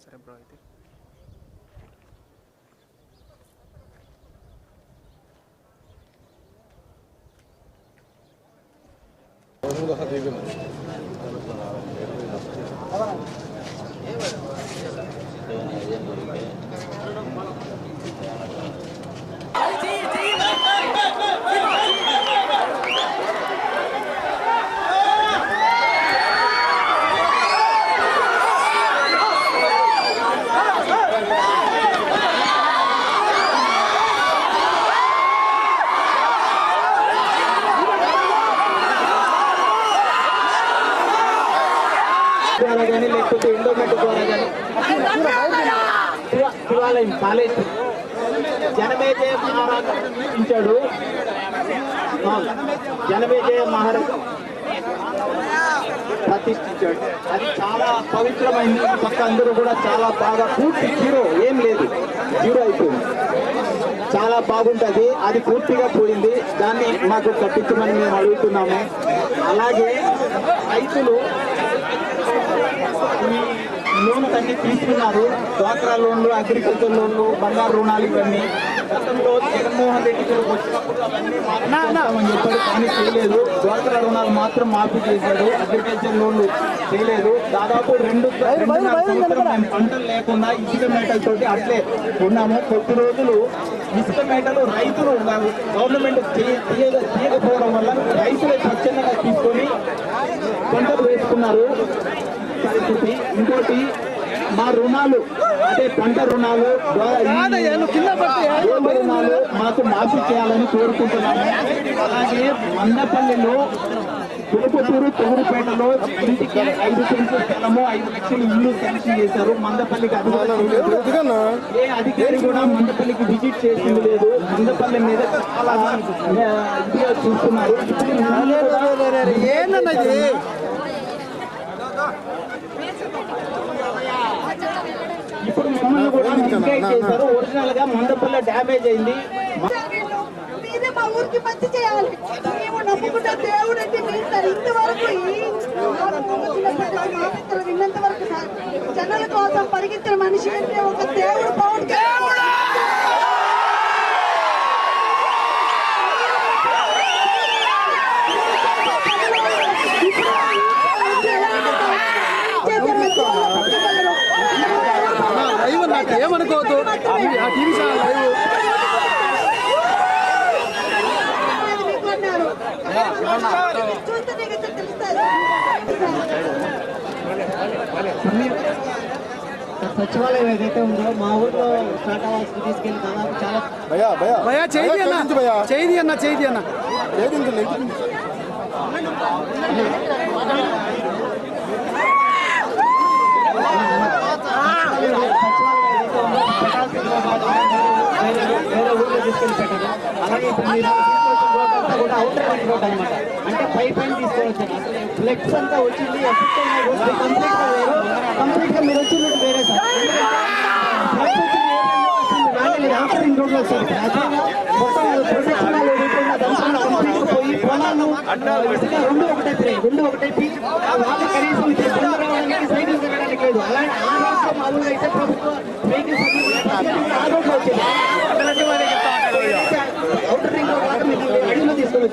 సరే బ్రో అయితే ద్వారా కానీ లేకపోతే ఎండోమెంట్ ద్వారా కానీ శివాలయం కాలేజ్ జనమేజయ మహారాజు ప్రతిష్ఠించాడు జనమేజయ మహారాజు ప్రతిష్ఠించాడు. అది చాలా పవిత్రమైంది. పక్క అందరూ కూడా చాలా బాగా పూర్తి జీరో. ఏం లేదు. జీరో అయిపోయింది. చాలా బాగుంటుంది. అది పూర్తిగా పోయింది. దాన్ని మాకు కట్టించమని మేము అడుగుతున్నాము. అలాగే రైతులు ఈ లోన్స్ అన్ని తీసుకున్నారు. డ్వాక్రా లోన్లు అగ్రికల్చర్ లోన్లు బంగారు రుణాలు ఇవన్నీ. గతంలో జగన్మోహన్ రెడ్డి గారు వచ్చినప్పుడు అవన్నీ చెప్పాడు. కానీ చేయలేదు. డ్వాక్రా రుణాలు మాత్రం మాఫీ చేశాడు. అగ్రికల్చర్ లోన్లు చేయలేదు. దాదాపు రెండు సంవత్సరం పంటలు లేకుండా ఇసుక మేటలతోటి అట్లే ఉన్నాము. కొద్ది రోజులు ఇసుక మేటలు రైతులు గవర్నమెంట్ చేయ- తీయ- తీయకపోవడం వల్ల రైతులే స్వచ్ఛందంగా తీసుకొని పంటలు వేసుకున్నారు ఇంకోటి మా రుణాలు అంటే పంట రుణాలు రుణాలు మాకు మాఫీ చేయాలని కోరుకుంటున్నాము. అలాగే మందపల్లిలో తిరుపతూరు తొగురుపేటలో ఇంటికి ఐదు సెంట్లు స్థలము ఐదు లక్షలు ఇల్లు శాంక్షన్ చేశారు. మందపల్లికి అధికారులు. ఏ అధికారి కూడా మందపల్లికి విజిట్ చేసింది లేదు. మందపల్లి మీద చాలా ఇదిగా చూస్తున్నారు. ఇప్పుడు మమ్మల్ని కూడా మిస్గైడ్ చేశారు? ఒరిజినల్గా డ్యామేజ్ అయింది. మీరే మా ఊరికి మంచి చేయాలి. మేము నమ్ముకున్న దేవుడు అంటే మీరు సార్ ఇంతవరకు విన్నంత వరకు సార్ జనాల కోసం పరిగెత్తిన మనిషి అంటే ఒక దేవుడు కళ్యాణ్. లైవ్ నాకు ఏమనుకోవద్దు. ఆ టీవీ ఛానల్ లైవ్ చూస్తే నీకు తెలుస్తుంది సచివాలయం ఏదైతే ఉందో మా ఊర్లో స్టార్ట్ అవ్వాల్సి తీసుకెళ్ళి దాదాపు చాలా భయా భయా భయా చేయి అన్న చేయి అన్న చేయి అన్న వేరే వేరే ఊర్లో తీసుకెళ్ళి పెట్టారు అలాగే ఇప్పుడు మీరు తీసుకొచ్చిన రోడ్ అంతా కూడా అవుటర్ రింగ్ రోడ్ అనమాట అంటే పై పైన తీసుకొని వచ్చారు అసలు ఫ్లెక్స్ అంతా వచ్చింది కంప్లీట్గా వేరు కంప్లీట్గా మీరు వచ్చినట్టు వేరే సార్. మీరు అవుటర్ రింగ్ రోడ్లో వచ్చారు. మొత్తం ప్రొటెక్షన్ కంప్లీట్ పోయి రెండు ఒకటైపోయాయి రెండు ఒకటైపోయి వాళ్ళు కనీసం సైకిల్ తిరగడానికి లేదు. అలాంటి ఆ మామూలుగా అయితే ప్రభుత్వ ఆ రోడ్లో వచ్చేది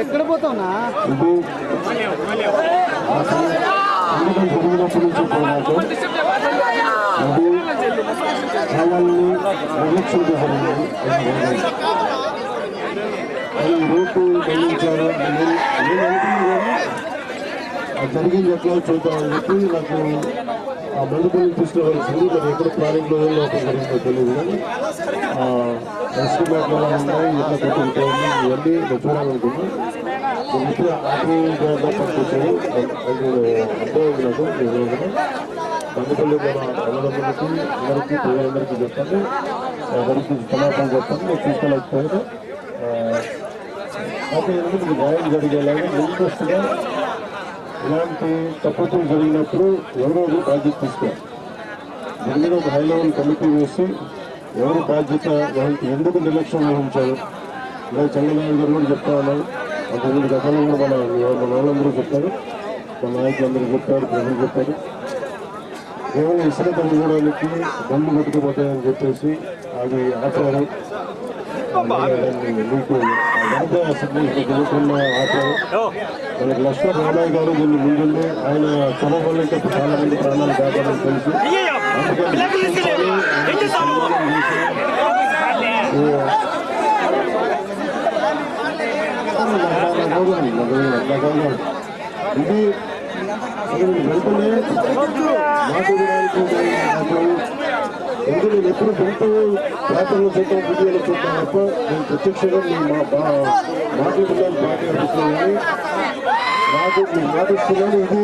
ఎక్కడ పోతావునా నుంచి అది నిర్లక్ష్యం చేశారు అది రూపు గమనించారు నేను అనుకున్నాను జరిగింది ఎట్లా చూద్దామని చెప్పి నాకు ఆ మందుపల్లి తీసుకురావాల్సింది మరి ఎక్కడ ప్లానింగ్లో ఏం లోపం జరిగిందో తెలియదు కానీ ఎస్టిమేట్లో ఉన్నాయి ఎట్లా పెట్టుకుంటాయి ఇవన్నీ నేను చూడాలనుకున్నా ఆటో పంపించాను అది నాకు ఈ కూడా అన్నదమ్ములకి అందరికీ ప్రజలందరికీ చెప్పండి. ఎవరికి క్షమాపణ చెప్పండి. మీరు తీసుకెళ్ళకపోయారు. అయితే ఎందుకంటే న్యాయం జరిగేలాగా ఇంట్రెస్ట్గా ఇలాంటి తప్పులు జరిగినప్పుడు ఎవరో బాధ్యత తీసుకోవాలి. దీని మీద ఒక హై లెవెల్ కమిటీ వేసి ఎవరు బాధ్యత ఎందుకు నిర్లక్ష్యం వహించారు? ఇలా చంద్రబాబు గారు కూడా చెప్తా ఉన్నారు. అంతకుముందు గతంలో కూడా మన మన వాళ్ళందరూ చెప్పారు. మన నాయకులందరూ చెప్పారు ప్రజలు చెప్పారు. కేవలం ఇసుక తగ్గుకోవడానికి బండ్లు కొట్టుకుపోతాయని చెప్పేసి అది ఆపారు మీకు జరుగుతున్న ఆపారు మనకి లక్ష్మణ్ రామయ్య గారు దీన్ని ముందుండి ఆయన చొరవ వల్ల చాలా మంది ప్రాణాలు కాపాడని తెలుసు ఇది అసలు వెంటనే ఎందుకు నేను ఎప్పుడు వెళ్తూ పేపర్లో చూడటం వీడియోలో చూడటం తప్ప నేను ప్రత్యక్షంగా నేను మా బా మాట్లాడుతున్నాను కానీ నాకు నేను మాట్లాడుతున్నాను ఇది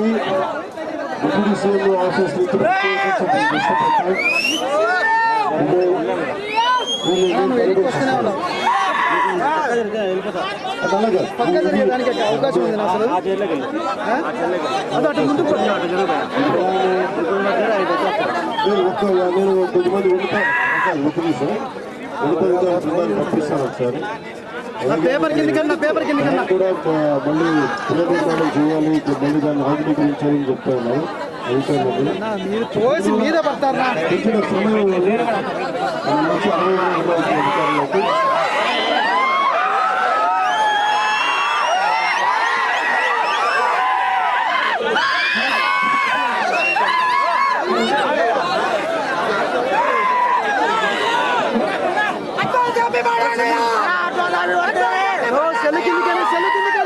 డిప్యూటీ సీఎం ఆఫీస్ నుంచి ఇష్టపడతాను. అవకాశం ఉంది అసలు ఆ? అది అటు ముందుకు పో. నేను ఒక్క నేను కొద్దిమంది ఉల్లిపాయ ఒక నిమిషం ఉల్లిపాయ విద్యార్థులను పంపిస్తాను ఒకసారి ఆ పేపర్ కిందకన్నా పేపర్ కిందకన్నా కూడా ఆ, మళ్ళీ పునర్నిర్మాణం చేయాలి ఇప్పుడు మళ్ళీ దాన్ని ఆధునీకరించాలని చెప్తా ఉన్నారు అధికారులకు నా మీరు తోసి మీద పడతారా সেলুট